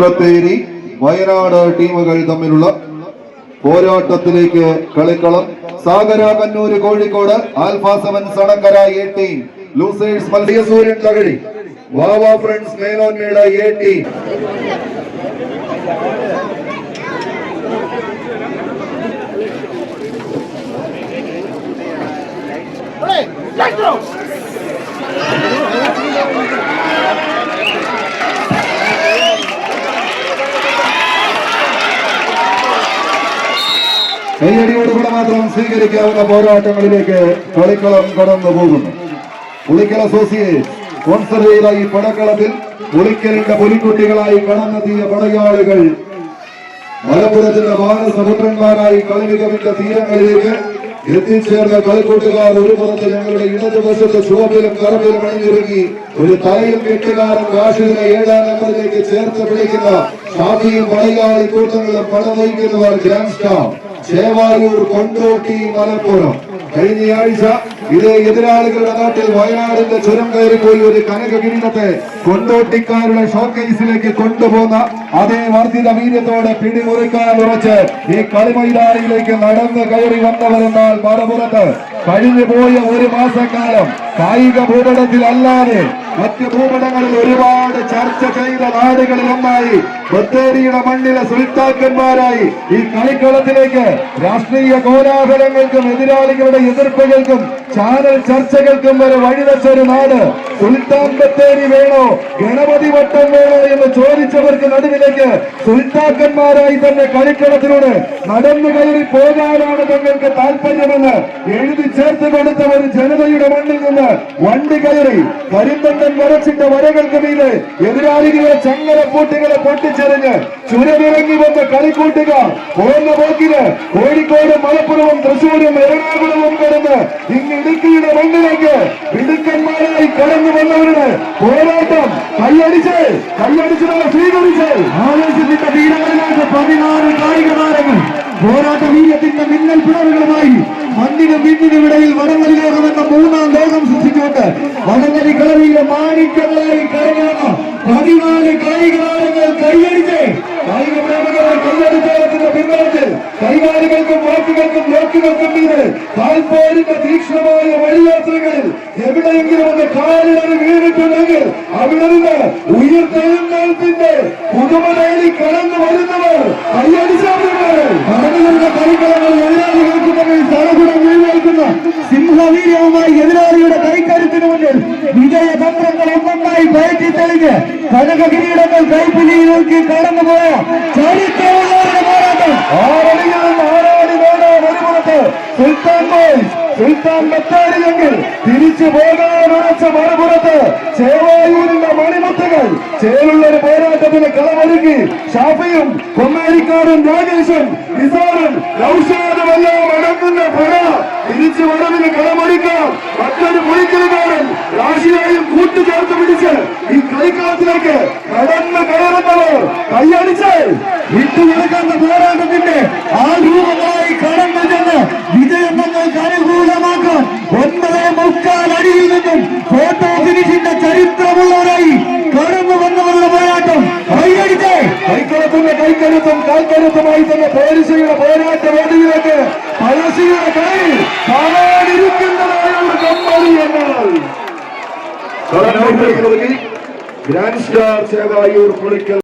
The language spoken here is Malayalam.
ബത്തേരി വയനാട് ടീമുകൾ തമ്മിലുള്ള പോരാട്ടത്തിലേക്ക് കളിക്കളം. സാഗര കണ്ണൂര് കോഴിക്കോട് ആൽഫ സെവൻ സണങ്കര A team losers Mallya Suryan Thakazhi Vava friends Melonmedu A team കയ്യടിയോടുകൂടെ മാത്രം സ്വീകരിക്കാവുന്ന പോരാട്ടങ്ങളിലേക്ക് കളിക്കളം കടന്നു പോകുന്നു. പുളിക്കൽ അസോസിയേറ്റ് സ്പോൺസർ ചെയ്ത ഈ പടക്കളത്തിൽ പുളിക്കലിന്റെ പുലിക്കുട്ടികളായി കടന്നെത്തിയ പടയാളികൾ മലപ്പുറത്തിന്റെ ബാലസമുദ്രന്മാരായി കളിമികവിന്റെ തീരങ്ങളിലേക്ക് എത്തിച്ചേർന്ന കളിക്കൂട്ടുകാർ ഒരു പുറത്ത് ഞങ്ങളുടെ ഇടതുവശത്ത് ചുവപ്പിലും കറവിലും അണിഞ്ഞൊരുങ്ങി ഒരു തലയും കെട്ടുകാരൻ കാശിനെ ഏഴാം നമ്പറിലേക്ക് ചേർത്ത് പിടിക്കുന്ന ഷാഫിയും പടയാളി കൂട്ടങ്ങളും പട നയിക്കുന്നവർ ഗ്രാൻഡ് സ്റ്റാർ. ചേവായൂർ കൊണ്ടോട്ടി മലപ്പുറം. കഴിഞ്ഞയാഴ്ച ഇതേ എതിരാളികളുടെ നാട്ടിൽ വയനാടിന്റെ ചുരം കയറിപ്പോയി ഒരു കനക കിരീടത്തെ കൊണ്ടോട്ടിക്കാരുടെ ഷോക്കേസിലേക്ക് കൊണ്ടുപോകുന്ന അതേ വർദ്ധിത വീര്യത്തോടെ പിടിമുറിക്കാൻ ഉറച്ച് ഈ കളിമൈതാനിയിലേക്ക് നടന്ന് കയറി വന്നവരെന്നാൽ മറുപുറത്ത് കഴിഞ്ഞു പോയ ഒരു മാസക്കാലം കായിക ഭൂപടത്തിലല്ലാതെ മറ്റ് ഭൂപടങ്ങളിൽ ഒരുപാട് ചർച്ച ചെയ്ത നാടുകളിൽ ഒന്നായി ബത്തേരിയുടെ മണ്ണിലെ സുൽത്താക്കന്മാരായി ഈ കളിക്കളത്തിലേക്ക് രാഷ്ട്രീയ കോലാഹലങ്ങൾക്കും എതിരാളികളുടെ എതിർപ്പുകൾക്കും ചാനൽ ചർച്ചകൾക്കും വരെ വഴിവെച്ചൊരു നാട്. സുൽത്താൻ ബത്തേരി വേണോ? ഗണപതി വട്ടം വേണോ എന്ന് ചോദിച്ചവർക്ക് നടുവിലേക്ക് സുൽത്താക്കന്മാരായി തന്നെ കളിക്കളത്തിലൂടെ നടന്നു കയറി പോകാനാണ് തങ്ങൾക്ക് താല്പര്യമെന്ന് എഴുതി ചേർത്ത് കൊടുത്ത ഒരു ജനതയുടെ മണ്ണിൽ നിന്ന് വണ്ടി കയറി കരിന്തണ്ടൻ വരച്ചിട്ട വരകൾക്ക് മീതെ എതിരാളികളെ ചങ്ങലപ്പൂട്ടുകളെ പൊട്ടിച്ചെറിഞ്ഞ് ചുരമിറങ്ങി വന്ന കളിക്കൂട്ടുകാർ പോകുന്ന പോക്കിന് കോഴിക്കോട് മലപ്പുറവും തൃശൂരും എറണാകുളവും കടന്ന് ഇന്ന് ഇടുക്കിയുടെ മണ്ണിലേക്ക് മിടുക്കന്മാരായി കടന്നു വന്നവരുടെ പോരാട്ടം കൈയടിച്ച് കൈയടിച്ചവരെ സ്വീകരിച്ച്. ആവേശത്തിന്റെ വീരങ്ങളിലേക്ക് പതിനാറ് കായിക താരങ്ങൾ പോരാട്ട വീര്യത്തിന്റെ മിന്നൽ പിളറുകളുമായി മണ്ണിനും വീട്ടിനും ഇടയിൽ വടംവലി നോക്കുകൾക്കും മീത് താൽപോരിന്റെ തീക്ഷ്ണമായ വഴിയാത്രകളിൽ എവിടെയെങ്കിലും ഒന്ന് കാലിടറി വീണിട്ടുണ്ടെങ്കിൽ അവിടെ നിന്ന് ഉയർത്തെഴുന്നേൽപ്പിന്റെ പുതുമ നേടി കടന്നു വരുന്നവർ കളിക്കളങ്ങളിൽ എതിരാളികൾക്ക് മുന്നിൽ തലകുടം വീഴ്ന്നേൽക്കുന്ന സിംഹവീര്യവുമായി എതിരാളിയുടെ കൈക്കരുത്തിന് മുന്നിൽ വിജയതന്ത്രങ്ങൾ ഒന്നൊന്നായി പയറ്റി തെളിഞ്ഞ് കനക കിരീടങ്ങൾ കൈപ്പിടിയിൽ നോക്കി കടന്നുപോയ ചരിത്രമുള്ളവരുടെ പോരാട്ടം. സുൽത്താൻ ബോയ്സ് സുൽത്താൻ ബത്തേരിയെങ്കിൽ തിരിച്ചു പോകാൻ ഉറച്ച മറുപുറത്ത്. ചേവായൂരിന്റെ മണിമുത്തുകൾ ചേലുള്ള ഒരു പോരാട്ടത്തിന് കളമൊരുക്കി ഷാഫിയും കൊമ്മേരിക്കാരും രാജേഷും നിസാറും നൌഷാദുമെല്ലാം അടങ്ങുന്ന പുഴ. തിരിച്ചു വരവിന് കളമൊരുക്കാം മറ്റൊരു പുലിക്കലുകാരൻ രാശിയായും കൂട്ടുചേർത്ത് പിടിച്ച് ഈ കളിക്കളത്തിലേക്ക് കടന്ന് കയറുന്നവർ കൈയടിച്ച് വിട്ടുകിടക്കുന്ന പോരാട്ടത്തിന്റെ ആ രൂപമായി കൈക്കളത്തിന്റെ കൈക്കരുത്തും കാൽക്കരുത്തുമായി തന്നെ പോലീസുകളുടെ പോരാട്ട വേദിയിലേക്ക് പഴശ്ശിയുടെ കൈ കാണാനിരിക്കുന്നതായ ഒരു company grand star Chevayur Pulikkal